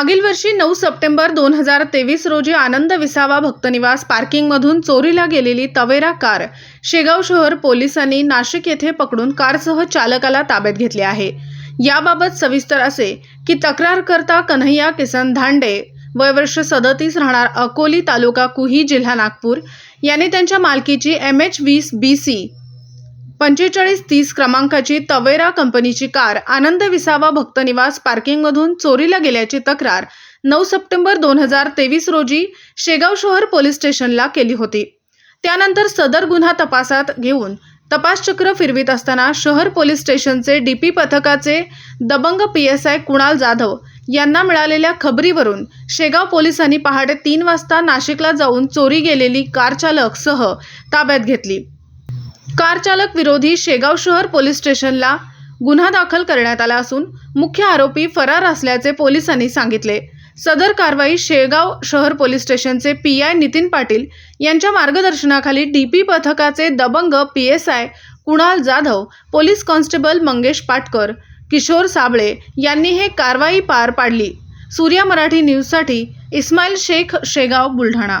मागील वर्षी नऊ सप्टेंबर दोन हजार तेवीस रोजी आनंद विसावा भक्तनिवास पार्किंगमधून चोरीला गेलेली तवेरा कार शेगाव शहर पोलिसांनी नाशिक येथे पकडून कारसह चालकाला ताब्यात घेतले आहे. याबाबत सविस्तर असे की तक्रारकर्ता कन्हैया किसन धांडे वय वर्ष सदतीस राहणार अकोली तालुका कुही जिल्हा नागपूर. यांनी त्यांच्या मालकीची एम एच वीस बी सी पंचेचाळीस तीस क्रमांकाची तवेरा कंपनीची कार आनंद विसावा भक्तनिवास पार्किंगमधून चोरीला गेल्याची तक्रार नऊ सप्टेंबर दोन हजार तेवीस रोजी शेगाव शहर पोलीस स्टेशनला केली होती. त्यानंतर सदर गुन्हा तपासात घेऊन तपासचक्र फिरवित असताना शहर पोलीस स्टेशनचे डीपी पथकाचे Dabangg P S I Kunal Jadhav यांना मिळालेल्या खबरीवरून शेगाव पोलिसांनी पहाटे तीन वाजता नाशिकला जाऊन चोरी गेलेली कार चालक सह ताब्यात घेतली. कारचालक विरोधी शेगाव शहर पोलीस स्टेशनला गुन्हा दाखल करण्यात आला असून मुख्य आरोपी फरार असल्याचे पोलिसांनी सांगितले. सदर कारवाई शेगाव शहर पोलीस स्टेशनचे पी आय नितीन पाटील यांच्या मार्गदर्शनाखाली डीपी पथकाचे Dabangg P S I Kunal Jadhav police constable Mangesh Patkar Kishor Sable यांनी हे कारवाई पार पाडली. सूर्या मराठी न्यूजसाठी इस्माईल शेख शेगाव बुलढाणा.